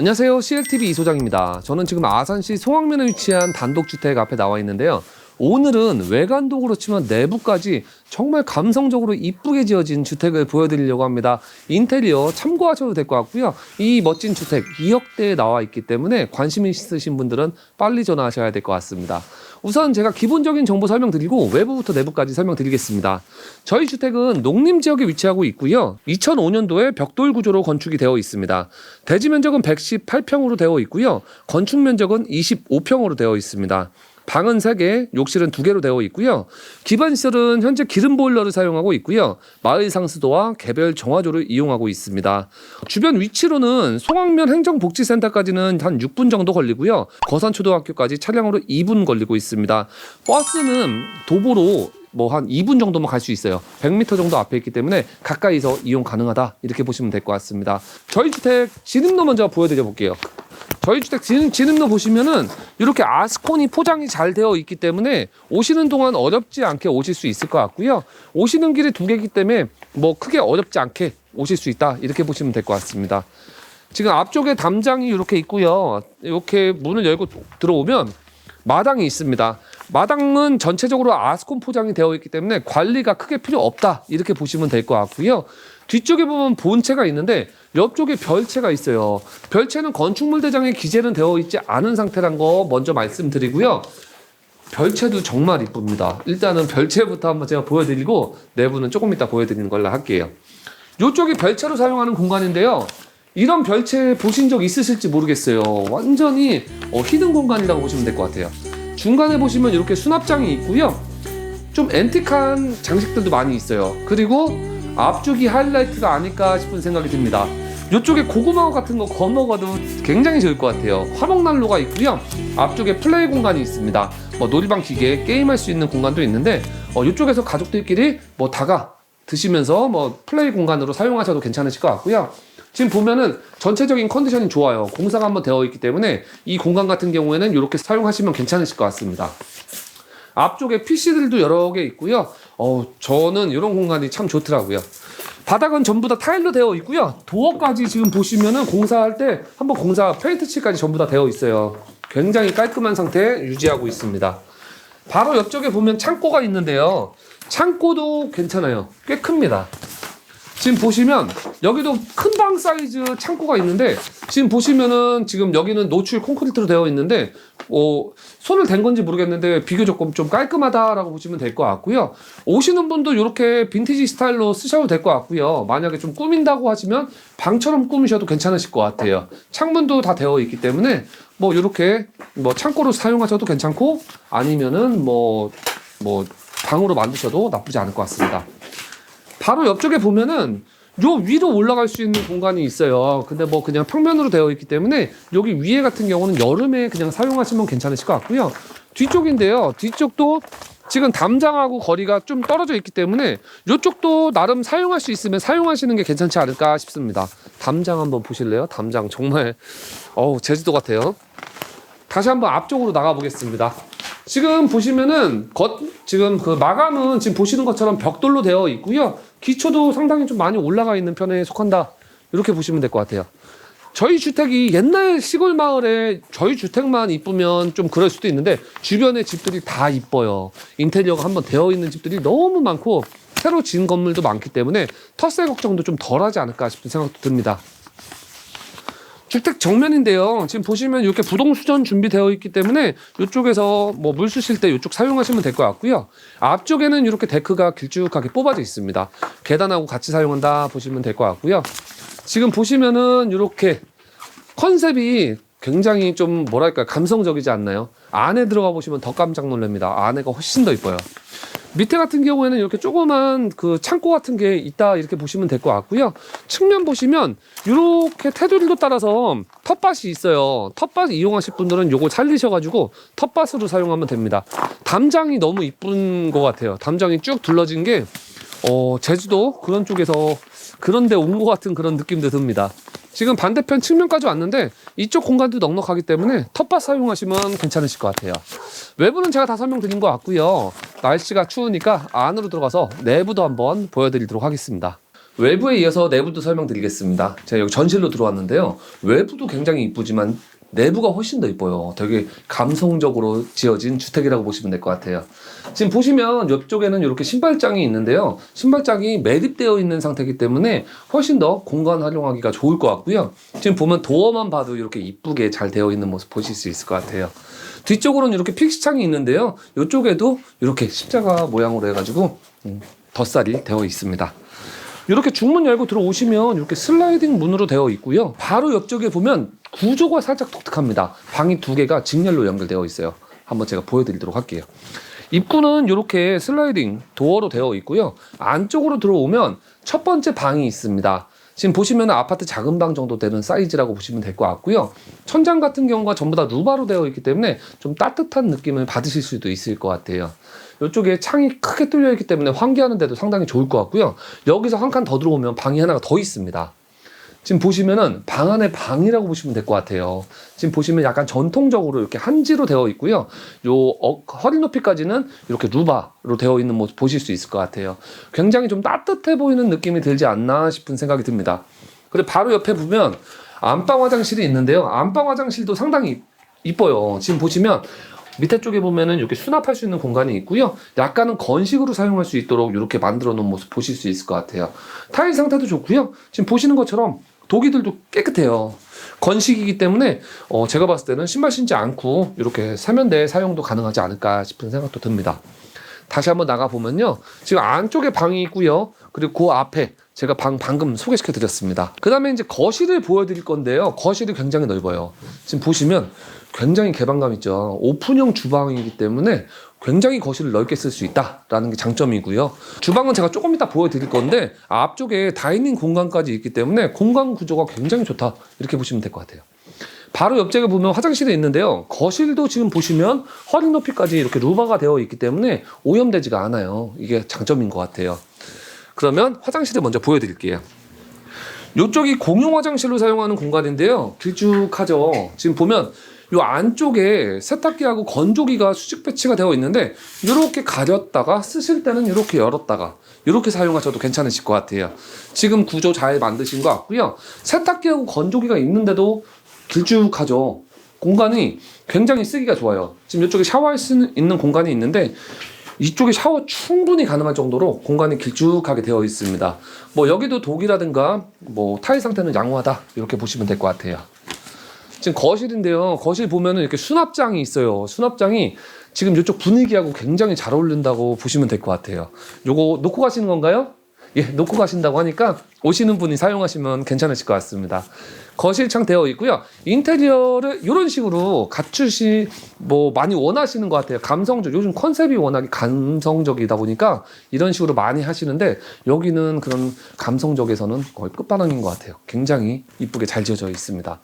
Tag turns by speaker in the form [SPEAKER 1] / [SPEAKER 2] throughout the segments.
[SPEAKER 1] 안녕하세요. CLTV 이소장입니다. 저는 지금 아산시 송악면에 위치한 단독주택 앞에 나와 있는데요. 오늘은 외관도 그렇지만 내부까지 정말 감성적으로 이쁘게 지어진 주택을 보여드리려고 합니다. 인테리어 참고하셔도 될 것 같고요. 이 멋진 주택 2억대에 나와 있기 때문에 관심 있으신 분들은 빨리 전화하셔야 될 것 같습니다. 우선 제가 기본적인 정보 설명드리고 외부부터 내부까지 설명드리겠습니다. 저희 주택은 농림 지역에 위치하고 있고요. 2005년도에 벽돌 구조로 건축이 되어 있습니다. 대지 면적은 118평으로 되어 있고요. 건축 면적은 25평으로 되어 있습니다. 방은 3개, 욕실은 2개로 되어 있고요. 기반 시설은 현재 기름 보일러를 사용하고 있고요. 마을 상수도와 개별 정화조를 이용하고 있습니다. 주변 위치로는 송악면 행정복지센터까지는 한 6분 정도 걸리고요. 거산초등학교까지 차량으로 2분 걸리고 있습니다. 버스는 도보로 뭐 한 2분 정도만 갈 수 있어요. 100m 정도 앞에 있기 때문에 가까이서 이용 가능하다 이렇게 보시면 될 것 같습니다. 저희 주택 진입로 먼저 보여드려 볼게요. 저희 주택 진입, 진입로 보시면은 이렇게 아스콘이 포장이 잘 되어 있기 때문에 오시는 동안 어렵지 않게 오실 수 있을 것 같고요. 오시는 길이 두 개이기 때문에 뭐 크게 어렵지 않게 오실 수 있다 이렇게 보시면 될 것 같습니다. 지금 앞쪽에 담장이 이렇게 있고요. 이렇게 문을 열고 들어오면 마당이 있습니다. 마당은 전체적으로 아스콘 포장이 되어 있기 때문에 관리가 크게 필요 없다 이렇게 보시면 될 것 같고요. 뒤쪽에 보면 본체가 있는데 옆쪽에 별채가 있어요. 별채는 건축물 대장에 기재는 되어 있지 않은 상태란 거 먼저 말씀드리고요. 별채도 정말 이쁩니다. 일단은 별채부터 한번 제가 보여드리고 내부는 조금 이따 보여드리는 걸로 할게요. 이쪽이 별채로 사용하는 공간인데요. 이런 별채 보신 적 있으실지 모르겠어요. 완전히 어, 히든 공간이라고 보시면 될 것 같아요. 중간에 보시면 이렇게 수납장이 있고요. 좀 앤틱한 장식들도 많이 있어요. 그리고 앞쪽이 하이라이트가 아닐까 싶은 생각이 듭니다. 이쪽에 고구마 같은 거 건너가도 굉장히 좋을 것 같아요. 화목난로가 있고요. 앞쪽에 플레이 공간이 있습니다. 뭐 놀이방 기계 게임할 수 있는 공간도 있는데 어, 이쪽에서 가족들끼리 뭐 다가 드시면서 뭐 플레이 공간으로 사용하셔도 괜찮으실 것 같고요. 지금 보면은 전체적인 컨디션이 좋아요. 공사가 한번 되어 있기 때문에 이 공간 같은 경우에는 이렇게 사용하시면 괜찮으실 것 같습니다. 앞쪽에 PC들도 여러 개 있고요. 어, 저는 이런 공간이 참 좋더라고요. 바닥은 전부 다 타일로 되어 있고요. 도어까지 지금 보시면은 공사할 때 한번 공사 페인트 칠까지 전부 다 되어 있어요. 굉장히 깔끔한 상태 유지하고 있습니다. 바로 옆쪽에 보면 창고가 있는데요. 창고도 괜찮아요. 꽤 큽니다. 지금 보시면 여기도 큰 방 사이즈 창고가 있는데 지금 보시면은 지금 여기는 노출 콘크리트로 되어 있는데 어, 손을 댄 건지 모르겠는데 비교적 좀 깔끔하다라고 보시면 될 것 같고요. 오시는 분도 이렇게 빈티지 스타일로 쓰셔도 될 것 같고요. 만약에 좀 꾸민다고 하시면 방처럼 꾸미셔도 괜찮으실 것 같아요. 창문도 다 되어 있기 때문에 뭐 이렇게 뭐 창고로 사용하셔도 괜찮고 아니면은 뭐뭐 방으로 만드셔도 나쁘지 않을 것 같습니다. 바로 옆쪽에 보면은 요 위로 올라갈 수 있는 공간이 있어요. 근데 뭐 그냥 평면으로 되어 있기 때문에 여기 위에 같은 경우는 여름에 그냥 사용하시면 괜찮으실 것 같고요. 뒤쪽인데요. 뒤쪽도 지금 담장하고 거리가 좀 떨어져 있기 때문에 이쪽도 나름 사용할 수 있으면 사용하시는 게 괜찮지 않을까 싶습니다. 담장 한번 보실래요? 담장 정말 어우 제주도 같아요. 다시 한번 앞쪽으로 나가 보겠습니다. 지금 보시면은 겉 지금 그 마감은 지금 보시는 것처럼 벽돌로 되어 있고요. 기초도 상당히 좀 많이 올라가 있는 편에 속한다. 이렇게 보시면 될 것 같아요. 저희 주택이 옛날 시골 마을에 저희 주택만 이쁘면 좀 그럴 수도 있는데 주변의 집들이 다 이뻐요. 인테리어가 한번 되어 있는 집들이 너무 많고 새로 지은 건물도 많기 때문에 텃세 걱정도 좀 덜하지 않을까 싶은 생각도 듭니다. 주택 정면인데요. 지금 보시면 이렇게 부동 수전 준비되어 있기 때문에 이쪽에서 뭐 물 쓰실 때 이쪽 사용하시면 될 것 같고요. 앞쪽에는 이렇게 데크가 길쭉하게 뽑아져 있습니다. 계단하고 같이 사용한다 보시면 될 것 같고요. 지금 보시면은 이렇게 컨셉이 굉장히 좀 뭐랄까 감성적이지 않나요? 안에 들어가 보시면 더 깜짝 놀랍니다. 안에가 훨씬 더 이뻐요. 밑에 같은 경우에는 이렇게 조그만 그 창고 같은 게 있다 이렇게 보시면 될 것 같고요. 측면 보시면 이렇게 테두리로 따라서 텃밭이 있어요. 텃밭 이용하실 분들은 요거 살리셔가지고 텃밭으로 사용하면 됩니다. 담장이 너무 이쁜 것 같아요. 담장이 쭉 둘러진 게 어, 제주도 그런 쪽에서 그런데 온 것 같은 그런 느낌도 듭니다. 지금 반대편 측면까지 왔는데 이쪽 공간도 넉넉하기 때문에 텃밭 사용하시면 괜찮으실 것 같아요. 외부는 제가 다 설명드린 것 같고요. 날씨가 추우니까 안으로 들어가서 내부도 한번 보여드리도록 하겠습니다. 외부에 이어서 내부도 설명드리겠습니다. 제가 여기 전실로 들어왔는데요. 외부도 굉장히 이쁘지만 내부가 훨씬 더 이뻐요. 되게 감성적으로 지어진 주택이라고 보시면 될 것 같아요. 지금 보시면 옆쪽에는 이렇게 신발장이 있는데요. 신발장이 매립되어 있는 상태이기 때문에 훨씬 더 공간 활용하기가 좋을 것 같고요. 지금 보면 도어만 봐도 이렇게 이쁘게 잘 되어 있는 모습 보실 수 있을 것 같아요. 뒤쪽으로는 이렇게 픽스창이 있는데요. 이쪽에도 이렇게 십자가 모양으로 해가지고 음, 덧살이 되어 있습니다. 이렇게 중문 열고 들어오시면 이렇게 슬라이딩 문으로 되어 있고요. 바로 옆쪽에 보면 구조가 살짝 독특합니다. 방이 두 개가 직렬로 연결되어 있어요. 한번 제가 보여드리도록 할게요. 입구는 이렇게 슬라이딩 도어로 되어 있고요. 안쪽으로 들어오면 첫 번째 방이 있습니다. 지금 보시면 아파트 작은 방 정도 되는 사이즈라고 보시면 될 것 같고요. 천장 같은 경우가 전부 다 루바로 되어 있기 때문에 좀 따뜻한 느낌을 받으실 수도 있을 것 같아요. 이쪽에 창이 크게 뚫려 있기 때문에 환기하는 데도 상당히 좋을 것 같고요. 여기서 한 칸 더 들어오면 방이 하나가 더 있습니다. 지금 보시면은 방 안에 방이라고 보시면 될 것 같아요. 지금 보시면 약간 전통적으로 이렇게 한지로 되어 있고요. 요 어, 허리 높이까지는 이렇게 루바로 되어 있는 모습 보실 수 있을 것 같아요. 굉장히 좀 따뜻해 보이는 느낌이 들지 않나 싶은 생각이 듭니다. 그리고 바로 옆에 보면 안방 화장실이 있는데요. 안방 화장실도 상당히 이뻐요. 지금 보시면 밑에 쪽에 보면은 이렇게 수납할 수 있는 공간이 있고요. 약간은 건식으로 사용할 수 있도록 이렇게 만들어 놓은 모습 보실 수 있을 것 같아요. 타일 상태도 좋고요. 지금 보시는 것처럼 도기들도 깨끗해요. 건식이기 때문에 어, 제가 봤을 때는 신발 신지 않고 이렇게 세면대 사용도 가능하지 않을까 싶은 생각도 듭니다. 다시 한번 나가 보면요. 지금 안쪽에 방이 있고요. 그리고 그 앞에 제가 방 방금 소개시켜 드렸습니다. 그다음에 이제 거실을 보여 드릴 건데요. 거실이 굉장히 넓어요. 지금 보시면 굉장히 개방감 있죠. 오픈형 주방이기 때문에 굉장히 거실을 넓게 쓸 수 있다라는 게 장점이고요. 주방은 제가 조금 이따 보여드릴 건데 앞쪽에 다이닝 공간까지 있기 때문에 공간 구조가 굉장히 좋다 이렇게 보시면 될 것 같아요. 바로 옆쪽에 보면 화장실이 있는데요. 거실도 지금 보시면 허리 높이까지 이렇게 루바가 되어 있기 때문에 오염되지가 않아요. 이게 장점인 것 같아요. 그러면 화장실을 먼저 보여드릴게요. 이쪽이 공용 화장실로 사용하는 공간인데요. 길쭉하죠. 지금 보면 이 안쪽에 세탁기하고 건조기가 수직 배치가 되어 있는데 이렇게 가렸다가 쓰실 때는 이렇게 열었다가 이렇게 사용하셔도 괜찮으실 것 같아요. 지금 구조 잘 만드신 것 같고요. 세탁기하고 건조기가 있는데도 길쭉하죠. 공간이 굉장히 쓰기가 좋아요. 지금 이쪽에 샤워할 수 있는 공간이 있는데 이쪽에 샤워 충분히 가능할 정도로 공간이 길쭉하게 되어 있습니다. 뭐 여기도 독이라든가 뭐 타일 상태는 양호하다 이렇게 보시면 될 것 같아요. 지금 거실인데요. 거실 보면은 이렇게 수납장이 있어요. 수납장이 지금 이쪽 분위기하고 굉장히 잘 어울린다고 보시면 될 것 같아요. 요거 놓고 가시는 건가요? 예, 놓고 가신다고 하니까 오시는 분이 사용하시면 괜찮으실 것 같습니다. 거실창 되어 있고요. 인테리어를 이런 식으로 갖추시 뭐 많이 원하시는 것 같아요. 감성적 요즘 컨셉이 워낙에 감성적이다 보니까 이런 식으로 많이 하시는데 여기는 그런 감성적에서는 거의 끝판왕인 것 같아요. 굉장히 이쁘게 잘 지어져 있습니다.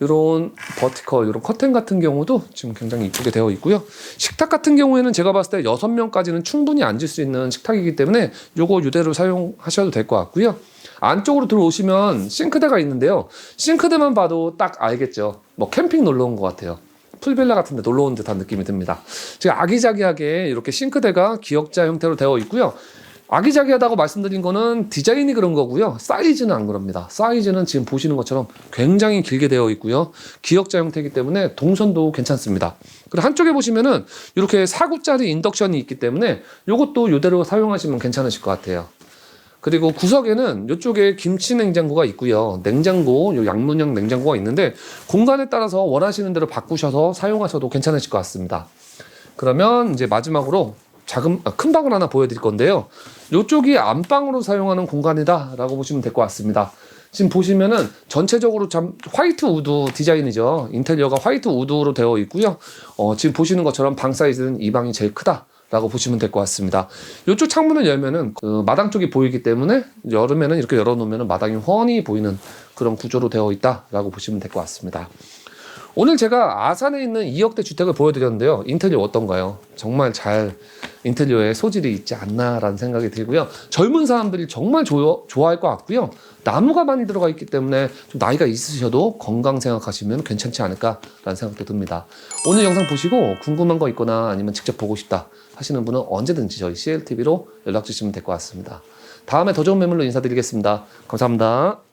[SPEAKER 1] 이런 버티컬, 이런 커튼 같은 경우도 지금 굉장히 이쁘게 되어 있고요. 식탁 같은 경우에는 제가 봤을 때 여섯 명까지는 충분히 앉을 수 있는 식탁이기 때문에 요거 이대로 사용하셔도 될 것 같고요. 안쪽으로 들어오시면 싱크대가 있는데요. 싱크대만 봐도 딱 알겠죠. 뭐 캠핑 놀러 온 것 같아요. 풀빌라 같은 데 놀러 온 듯한 느낌이 듭니다. 지금 아기자기하게 이렇게 싱크대가 기역자 형태로 되어 있고요. 아기자기하다고 말씀드린 거는 디자인이 그런 거고요. 사이즈는 안 그럽니다. 사이즈는 지금 보시는 것처럼 굉장히 길게 되어 있고요. 기역자 형태이기 때문에 동선도 괜찮습니다. 그리고 한쪽에 보시면은 이렇게 4구짜리 인덕션이 있기 때문에 이것도 이대로 사용하시면 괜찮으실 것 같아요. 그리고 구석에는 이쪽에 김치 냉장고가 있고요. 냉장고, 요 양문형 냉장고가 있는데 공간에 따라서 원하시는 대로 바꾸셔서 사용하셔도 괜찮으실 것 같습니다. 그러면 이제 마지막으로 작은 아, 큰 방을 하나 보여드릴 건데요. 이쪽이 안방으로 사용하는 공간이다라고 보시면 될 것 같습니다. 지금 보시면은 전체적으로 참 화이트 우드 디자인이죠. 인테리어가 화이트 우드로 되어 있고요. 어, 지금 보시는 것처럼 방 사이즈는 이 방이 제일 크다. 라고 보시면 될 것 같습니다. 이쪽 창문을 열면은 그 마당 쪽이 보이기 때문에 여름에는 이렇게 열어놓으면 마당이 훤히 보이는 그런 구조로 되어 있다라고 보시면 될 것 같습니다. 오늘 제가 아산에 있는 2억대 주택을 보여드렸는데요. 인테리어 어떤가요? 정말 잘 인테리어에 소질이 있지 않나라는 생각이 들고요. 젊은 사람들이 정말 좋아, 좋아할 것 같고요. 나무가 많이 들어가 있기 때문에 좀 나이가 있으셔도 건강 생각하시면 괜찮지 않을까라는 생각도 듭니다. 오늘 영상 보시고 궁금한 거 있거나 아니면 직접 보고 싶다 하시는 분은 언제든지 저희 CLTV로 연락 주시면 될 것 같습니다. 다음에 더 좋은 매물로 인사드리겠습니다. 감사합니다.